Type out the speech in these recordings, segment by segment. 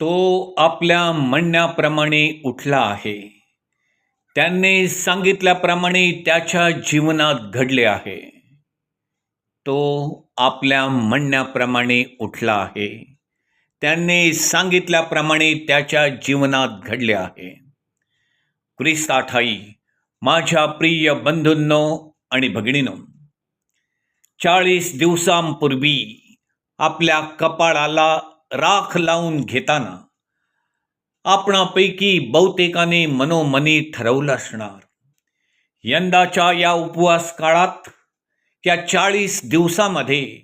तो आपल्या म्हणण्याप्रमाणे उठला आहे. त्यांनी सांगितल्याप्रमाणे त्याच्या जीवनात घडले आहे. तो आपल्या म्हणण्याप्रमाणे उठला आहे. त्यांनी सांगितल्याप्रमाणे त्याच्या जीवनात घडले आहे. क्रिस्ताठाई माझ्या प्रिय बंधूंनो आणि भगिनीनो चाळीस दिवसांपूर्वी आपल्या कपाळाला राख लावून घेताना आपणापैकी बहुतेकाने मनोमनी ठरवलं असणार. यंदाच्या या उपवास काळात या चाळीस दिवसामध्ये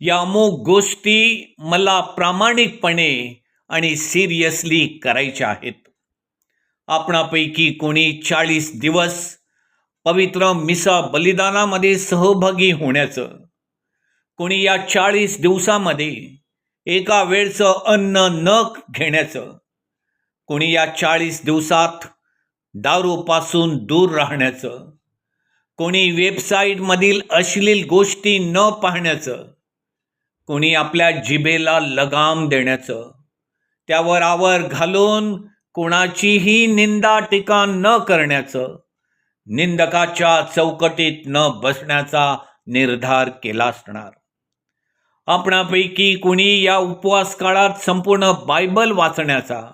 या अमूक गोष्टी मला प्रामाणिकपणे आणि सिरियसली करायच्या आहेत. आपणापैकी कोणी चाळीस दिवस पवित्र मिसा बलिदानामध्ये सहभागी होण्याचं कोणी या चाळीस दिवसामध्ये एका वेळचं अन्न न घेण्याचं. कोणी या चाळीस दिवसात दारूपासून दूर राहण्याचं. कोणी वेबसाईटमधील अश्लील गोष्टी न पाहण्याचं. कोणी आपल्या जिभेला लगाम देण्याचं. त्यावर आवर घालून कोणाचीही निंदा टीका न करण्याचं. निंदकाच्या चौकटीत न बसण्याचा निर्धार केला असणार. आपणापैकी कुणी या उपवास काळात संपूर्ण बायबल वाचण्याचा?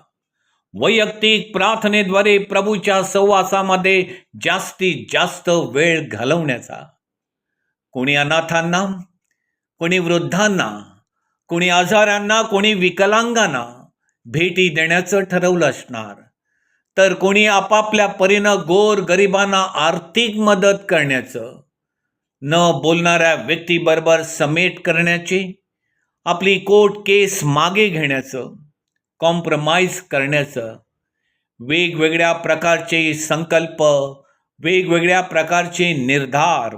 वैयक्तिक प्रार्थनेद्वारे प्रभूच्या सहवासामध्ये जास्तीत जास्त वेळ घालवण्याचा? कोणी अनाथांना? कोणी वृद्धांना? कोणी आजारांना कोणी विकलांगांना? भेटी देण्याचं ठरवलं असणार. तर कोणी आपापल्या परीनं गोर गरिबांना आर्थिक मदत करण्याचं? न बोलणाऱ्या व्यक्तीबरोबर समेट करण्याचे आपली कोर्ट केस मागे घेण्याचं कॉम्प्रमाइज करण्याचं वेगवेगळ्या प्रकारचे संकल्प वेगवेगळ्या प्रकारचे निर्धार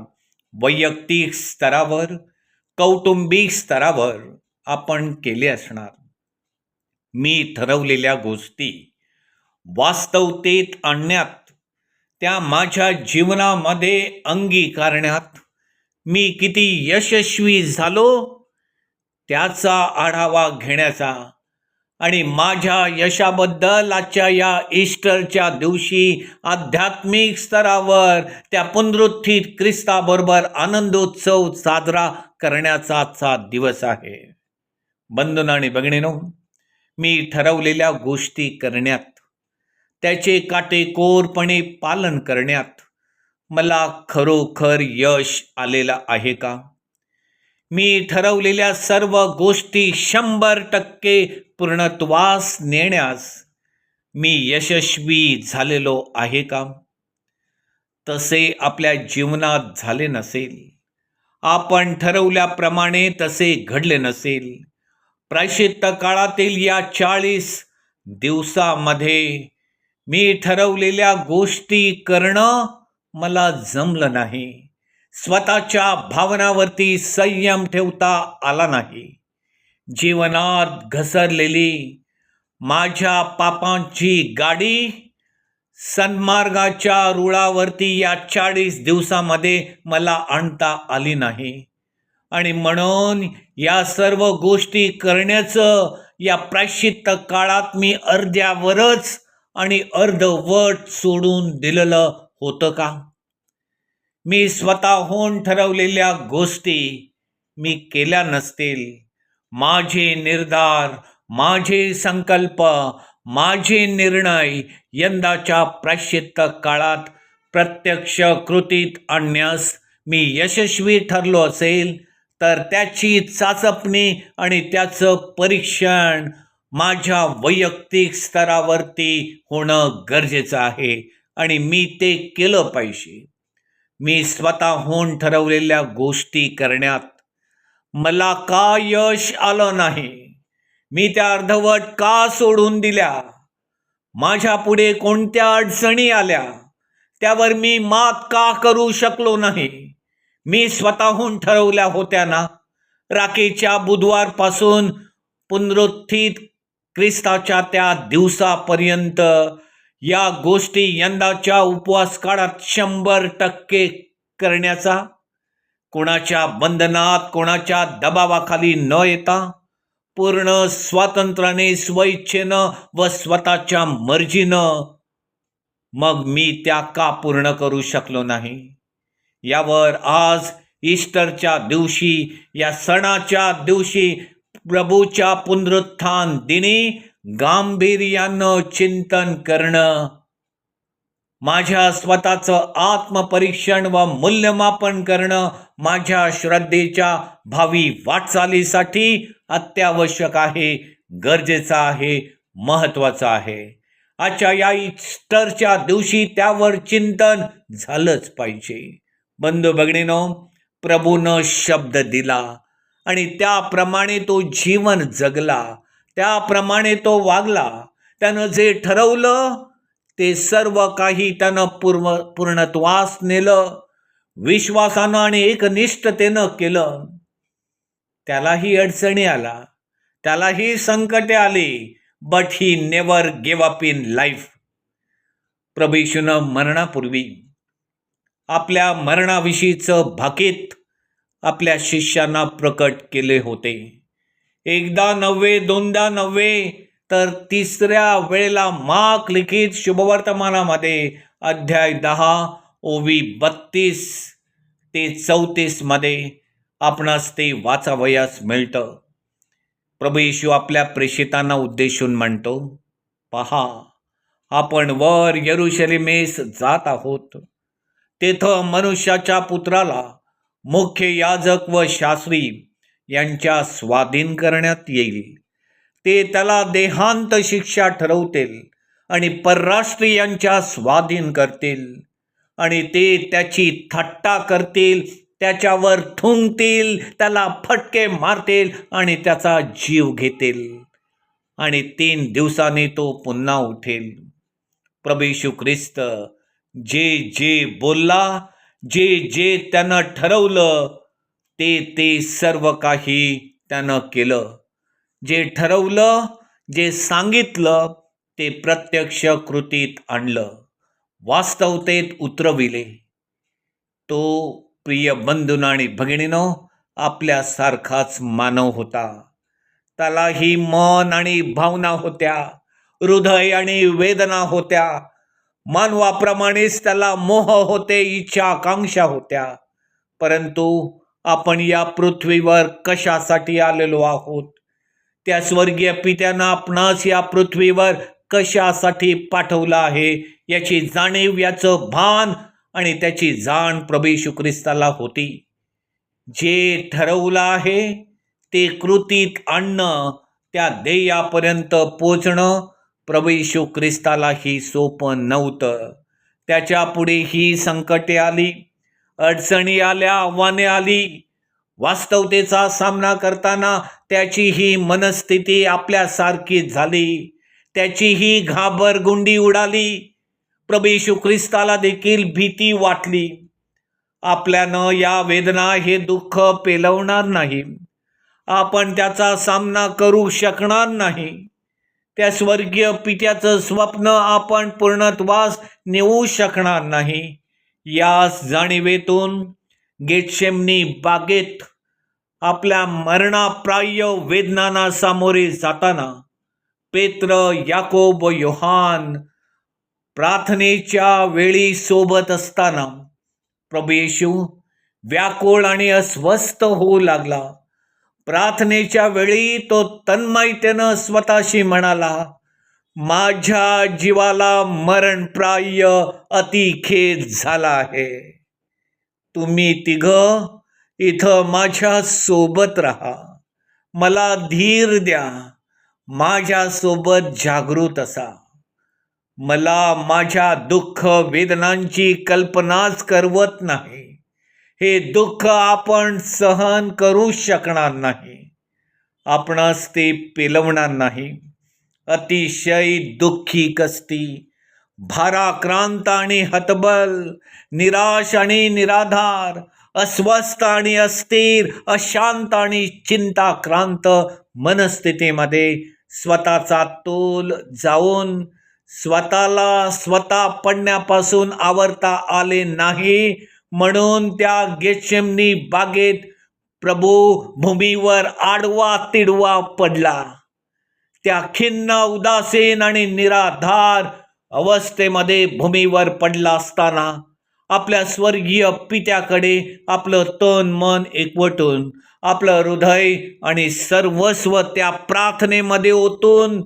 वैयक्तिक स्तरावर कौटुंबिक स्तरावर आपण केले असणार. मी ठरवलेल्या गोष्टी वास्तवतेत आणण्यात त्या माझ्या जीवनामध्ये अंगीकारण्यात मी किती यशस्वी झालो त्याचा आढावा घेण्याचा. आणि माझ्या यशाबद्दल आजच्या या ईस्टरच्या दिवशी आध्यात्मिक स्तरावर त्या पुनरुत्थित ख्रिस्ताबरोबर आनंदोत्सव साजरा करण्याचा आजचा दिवस आहे. बंधून आणि भगिनीनो मी ठरवलेल्या गोष्टी करण्यात त्याचे काटेकोरपणे पालन करण्यात मला खरोखर यश आलेलं आहे का? मी ठरवलेल्या सर्व गोष्टी शंभर टक्के पूर्णत्वास नेण्यास मी यशस्वी झालेलो आहे का? तसे आपल्या जीवनात झाले नसेल. आपण ठरवल्याप्रमाणे तसे घडले नसेल. प्रायश्चित्त काळातील या चाळीस दिवसामध्ये मी ठरवलेल्या गोष्टी करणं मला जमलं नाही. स्वतःच्या भावनावरती संयम ठेवता आला नाही. जीवनात घसरलेली माझ्या पापांची गाडी सन्मार्गाच्या रुळावरती या चाळीस दिवसामध्ये मला आणता आली नाही. आणि म्हणून या सर्व गोष्टी करण्याचं या प्रायश्चित्त काळात मी अर्ध्यावरच आणि अर्धवट सोडून दिलेलं होतं का? मी स्वतःहून ठरवलेल्या गोष्टी मी केल्या नसतील. माझे निर्धार माझे संकल्प माझे निर्णय यंदाच्या प्राश्चित्त काळात प्रत्यक्ष कृतीत आणण्यास मी यशस्वी ठरलो असेल तर त्याची चाचपणी आणि त्याचं परीक्षण माझ्या वैयक्तिक स्तरावरती होणं गरजेचं आहे. आणि मी ते केलं पाहिजे. मी स्वतःहून ठरवलेल्या गोष्टी करण्यात मला का यश आलं नाही? मी त्या अर्धवट का सोडून दिल्या? माझ्या पुढे कोणत्या अडचणी आल्या? त्यावर मी मात का करू शकलो नाही? मी स्वतःहून ठरवल्या होत्या ना? राखेच्या बुधवारपासून पुनरुत्थित ख्रिस्ताच्या त्या दिवसापर्यंत या गोष्टी यंदाच्या उपवास काळात शंभर टक्के करण्याचा. कोणाच्या बंधनात कोणाच्या दबावाखाली न येता पूर्ण स्वातंत्र्याने स्वइच्छेनं व स्वतःच्या मर्जीनं मग मी त्या का पूर्ण करू शकलो नाही? यावर आज ईस्टरच्या दिवशी या सणाच्या दिवशी प्रभूच्या पुनरुत्थान दिनी गांभीर्यानं चिंतन करणं माझ्या स्वतःचं आत्मपरीक्षण व मूल्यमापन करणं माझ्या श्रद्धेच्या भावी वाटचालीसाठी अत्यावश्यक आहे गरजेचं आहे महत्त्वाचं आहे. आजच्या या इस्टरच्या दिवशी त्यावर चिंतन झालंच पाहिजे. बंधू भगिनीनो प्रभूनं शब्द दिला आणि त्याप्रमाणे तो जीवन जगला. त्याप्रमाणे तो वागला. त्यानं जे ठरवलं ते सर्व काही त्यानं पूर्व पूर्णत्वास नेलं. विश्वासानं आणि एकनिष्ठतेनं केलं. त्यालाही अडचणी आला त्यालाही संकटे आली. But he never give up in life प्रभीशूनं मरणापूर्वी आपल्या मरणाविषयीचं भाकीत आपल्या शिष्यांना प्रकट केले होते. एकदा नव्हे दोनदा नव्हे तर तिसऱ्या वेळेला माक लिखित शुभवर्तमानामध्ये अध्याय दहा ओवी बत्तीस ते चौतीसमध्ये आपणास ते वाचावयास मिळतं. प्रभू येशू आपल्या प्रेषितांना उद्देशून म्हणतो पहा आपण वर यरुशलेमेस जात आहोत. तेथं मनुष्याच्या पुत्राला मुख्य याजक व शास्त्री यांच्या स्वाधीन करण्यात येईल. ते त्याला देहांत शिक्षा ठरवतील आणि परराष्ट्रीयांच्या स्वाधीन करतील. आणि ते त्याची थट्टा करतील त्याच्यावर थुंकतील त्याला फटके मारतील आणि त्याचा जीव घेतील. आणि तीन दिवसांनी तो पुन्हा उठेल. प्रभू ख्रिस्त जे जे बोलला जे जे त्यानं ठरवलं ते ते सर्व काही त्यानं केलं. जे ठरवलं जे सांगितलं ते प्रत्यक्ष कृतीत आणलं. वास्तवतेत उतरविले. तो प्रिय बंधून आणि भगिनीनो आपल्यासारखाच मानव होता. त्यालाही मन आणि भावना होत्या हृदय आणि वेदना होत्या. मानवाप्रमाणेच त्याला मोह होते इच्छा आकांक्षा होत्या. परंतु आपण या पृथ्वीवर कशासाठी आलेलो आहोत? त्या स्वर्गीय पित्यानं आपणास या पृथ्वीवर कशासाठी पाठवलं आहे? याची जाणीव याचं भान आणि त्याची जाण प्रभू ख्रिस्ताला होती. जे ठरवलं आहे ते कृतीत आणणं त्या ध्येयापर्यंत पोचणं प्रभू येशू ख्रिस्तालाही सोपं नव्हतं. त्याच्या पुढे ही संकटे आली. अडचणी आल्या आव्हाने आली. वास्तवतेचा सामना करताना त्याची ही मनस्थिती आपल्यासारखीच झाली. त्याची ही घाबरगुंडी उडाली. प्रभू येशू ख्रिस्ताला देखील भीती वाटली. आपल्यानं या वेदना हे दुःख पेलवणार नाही. आपण त्याचा सामना करू शकणार नाही. त्या स्वर्गीय पित्याचं स्वप्न आपण पूर्णत्वास नेऊ शकणार नाही. यास जाणीवेतून गेटशेमनी बागेत आपल्या मरणाप्राय वेदनांना सामोरे जाताना पेत्र याकोब व योहान प्रार्थनेच्या वेळी सोबत असताना प्रभू येशू व्याकुळ आणि अस्वस्थ होऊ लागला. प्रार्थनेच्या वेळी तो तन्मयतेनं स्वतःशी म्हणाला माझ्या जीवाला मरणप्राय अतिखेद झाला आहे. तुम्ही तिघ इथं माझ्या सोबत राहा. मला धीर द्या. माझ्यासोबत जागृत असा. मला माझ्या दुःख वेदनांची कल्पनाच करवत नाही. हे दुःख आपण सहन करू शकणार नाही. आपणास ते पेलवणार नाही. अतिशय दुःखी कसती. भाराक्रांत आणि हतबल निराश आणि निराधार अस्वस्थ आणि अस्थिर अशांत आणि चिंताक्रांत मनस्थितीमध्ये स्वतःचा तोल जाऊन स्वतःला स्वतः पडण्यापासून आवरता आले नाही म्हणून त्या गेशमनी बागेत प्रभू भूमीवर आडवा तिडवा पडला. त्या खिन्न उदासीन आणि निराधार अवस्थेमध्ये भूमीवर पडला असताना आपल्या स्वर्गीय पित्याकडे आपलं तन मन एकवटून आपलं हृदय आणि सर्वस्व त्या प्रार्थनेमध्ये ओतून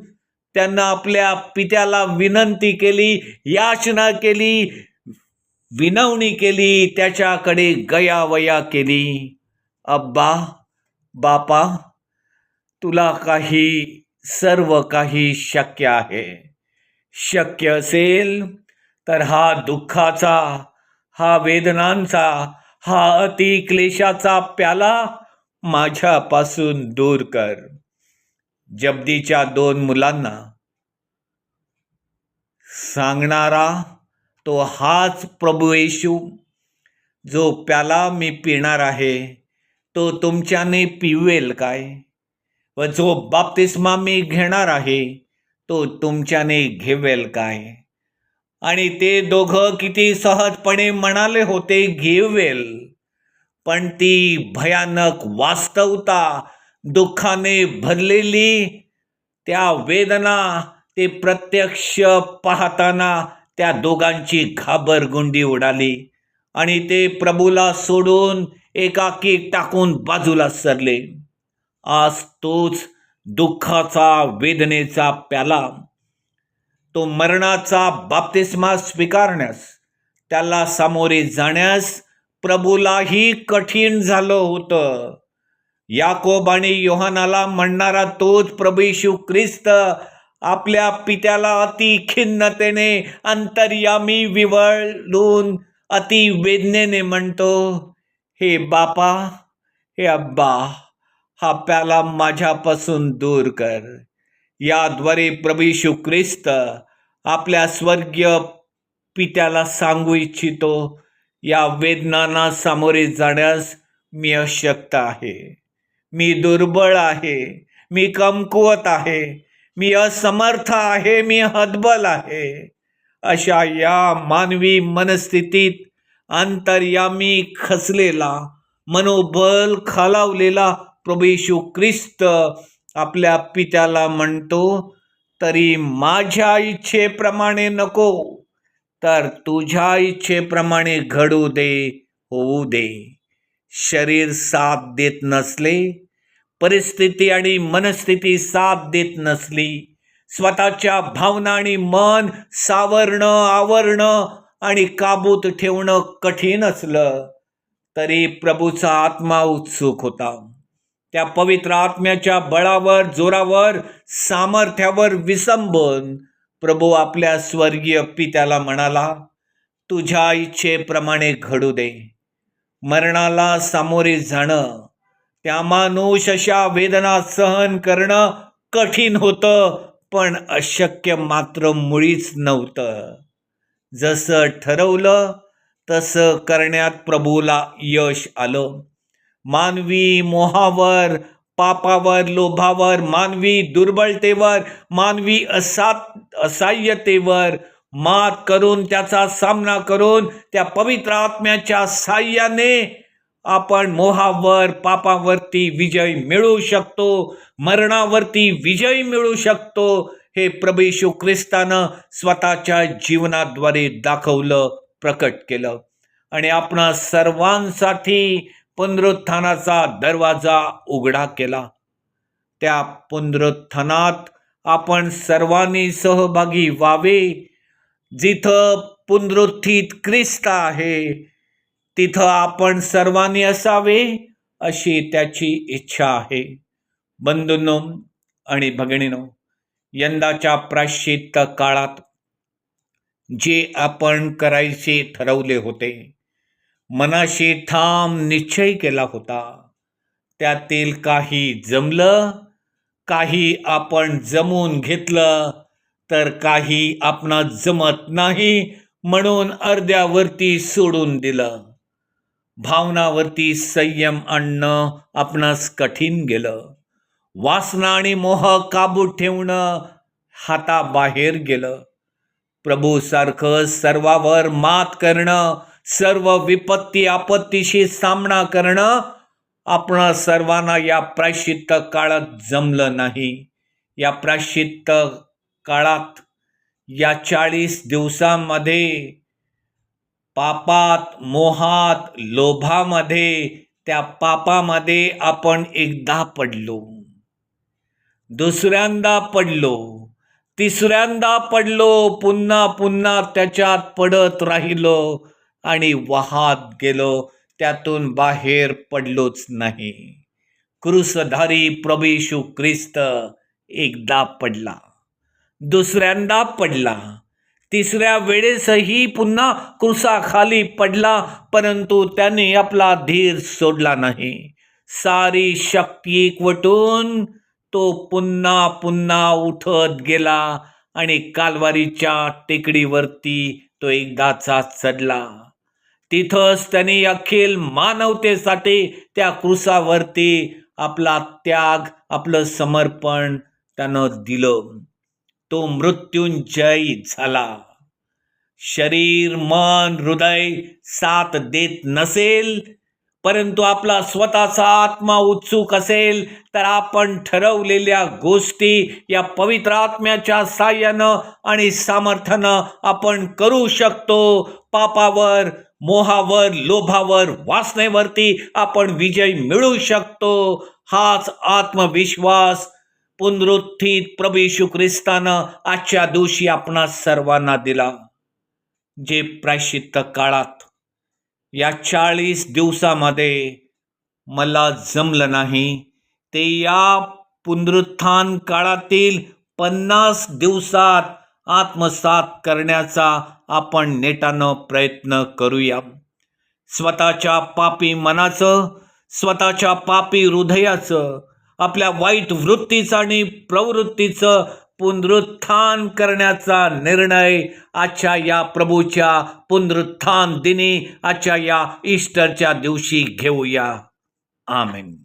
त्यांना आपल्या पित्याला विनंती केली याचना केली विनवणी केली त्याच्याकडे गयावया केली. अब्बा बापा तुला काही सर्व काही शक्य आहे. शक्य असेल तर हा दुःखाचा हा वेदनांचा हा अति क्लेशाचा प्याला माझ्यापासून दूर कर. जब्दीच्या दोन मुलांना सांगणारा तो हाच प्रभू येशू जो प्याला मी पिणार आहे तो तुमच्याने पिवेल काय? व जो बाप्तिस्मा मी घेणार आहे तो तुमच्याने घेवेल काय? आणि ते दोघं किती सहजपणे म्हणाले होते घेवेल. पण ती भयानक वास्तवता दुःखाने भरलेली त्या वेदना ते प्रत्यक्ष पाहताना त्या दोघांची घाबरगुंडी उडाली आणि ते प्रभूला सोडून एकाकी टाकून बाजूला सरले. आज तोच दुःखाचा वेदनेचा प्याला. तो मरणाचा बाप्तिस्मा स्वीकारण्यास त्याला सामोरे जाण्यास प्रभूलाही कठीण झालं होतं. याकोब आणि योहानाला म्हणणारा तोच प्रभू येशू ख्रिस्त आपल्या पित्याला अति खिन्नतेने अंतर्यामी विवळून अति वेदनेने म्हणतो हे बापा हे अब्बा हा प्याला माझ्यापासून दूर कर. याद्वारे प्रभू ख्रिस्त आपल्या स्वर्गीय पित्याला सांगू इच्छितो या वेदनांना सामोरे जाण्यास मी अशक्त आहे. मी दुर्बळ आहे मी कमकुवत आहे मी असमर्थ आहे मी हतबल आहे. अशा या मानवी मनस्थितीत अंतर्यामी खचलेला मनोबल खालावलेला प्रभू येशू ख्रिस्त आपल्या पित्याला म्हणतो तरी माझ्या इच्छेप्रमाणे नको तर तुझ्या इच्छेप्रमाणे घडू दे होऊ दे. शरीर साथ देत नसले परिस्थिती आणि मनस्थिती साथ देत नसली स्वतःच्या भावना आणि मन सावरणं आवरणं आणि काबूत ठेवणं कठीण असलं तरी प्रभूचा आत्मा उत्सुक होता. त्या पवित्र आत्म्याच्या बळावर जोरावर सामर्थ्यावर विसंबून प्रभू आपल्या स्वर्गीय पित्याला म्हणाला तुझ्या इच्छेप्रमाणे घडू दे. मरणाला सामोरे जाणं त्या माणूस अशा वेदना सहन करणं कठीण होतं पण अशक्य मात्र मुळीच नव्हतं. जसं ठरवलं तसं करण्यात प्रभूला यश आलं. मानवी मोहावर पापावर लोभावर मानवी दुर्बलतेवर मानवी असा असाह्यतेवर मात करून त्याचा सामना करून त्या पवित्र आत्म्याच्या साह्याने आपण मोहावर पापावरती विजय मिळवू शकतो मरणावरती विजय मिळवू शकतो. हे प्रभेशू ख्रिस्तानं स्वतःच्या जीवनाद्वारे दाखवलं प्रकट केलं. आणि आपणा सर्वांसाठी पुनरुत्थानाचा दरवाजा उघडा केला. त्या पुनरुत्थानात आपण सर्वांनी सहभागी व्हावे. जिथं पुनरुत्थित ख्रिस्त आहे तिथं आपण सर्वांनी असावे अशी त्याची इच्छा आहे. बंधूंनो आणि भगिनीनो यंदाच्या प्राश्चित्त काळात जे आपण करायचे ठरवले होते मनाशी ठाम निश्चय केला होता. त्यातील काही जमलं काही आपण जमवून घेतलं तर काही आपण जमत नाही म्हणून अर्ध्यावरती सोडून दिलं. भावनावरती संयम आणणं आपणास कठीण गेलं. वासना आणि मोह काबूत ठेवणं हाताबाहेर गेलं. प्रभूसारखं सर्वावर मात करणं सर्व विपत्ती आपत्तीशी सामना करणं आपण सर्वांना या प्रायश्चित्त काळात जमलं नाही. या प्रायश्चित्त काळात या चाळीस दिवसांमध्ये पापात मोहात लोभामध्ये त्या पापामध्ये आपण एकदा पडलो. दुसऱ्यांदा पडलो. तिसऱ्यांदा पडलो पुन्हा पुन्हा त्याच्यात पडत राहिलो. आणि वाहत गेलो त्यातून बाहेर पडलोच नाही. क्रुसधारी प्रभेशू ख्रिस्त एकदा पडला. दुसऱ्यांदा पडला. तिसऱ्या वेळेसही पुन्हा क्रुसाखाली पडला परंतु त्याने आपला धीर सोडला नाही. सारी शक्ती एकवटून तो पुन्हा पुन्हा उठत गेला आणि कालवारीच्या टेकडीवरती तो एकदाचा चढला. तिथंच त्यांनी अखिल मानवतेसाठी त्या क्रुसावरती आपला त्याग आपलं समर्पण त्यानं दिलं. तो मृत्युंजयी झाला. शरीर मन हृदय साथ देत नसेल परंतु आपला स्वतःचा आत्मा उत्सुक असेल तर आपण ठरवलेल्या गोष्टी या पवित्र आत्म्याच्या साह्यानं आणि सामर्थ्यानं आपण करू शकतो. पापावर मोहावर लोभावर वासनेवरती आपण विजय मिळू शकतो. हाच आत्मविश्वास. पुनरुत्थित प्रभू येशू ख्रिस्तानं आजच्या दिवशी आपणा सर्वांना दिला. जे प्रायश्चित्त काळात या चाळीस दिवसामध्ये मला जमलं नाही ते या पुनरुत्थान काळातील पन्नास दिवसात आत्मसात करण्याचा आपण नेटानं प्रयत्न करूया. स्वतःच्या पापी मनाचं स्वतःच्या पापी हृदयाचं आपल्या वाईट वृत्तीचं आणि प्रवृत्तीचं पुनरुत्थान करण्याचा निर्णय आजच्या या प्रभूच्या पुनरुत्थान दिनी आजच्या या ईस्टरच्या दिवशी घेऊया. आमेन.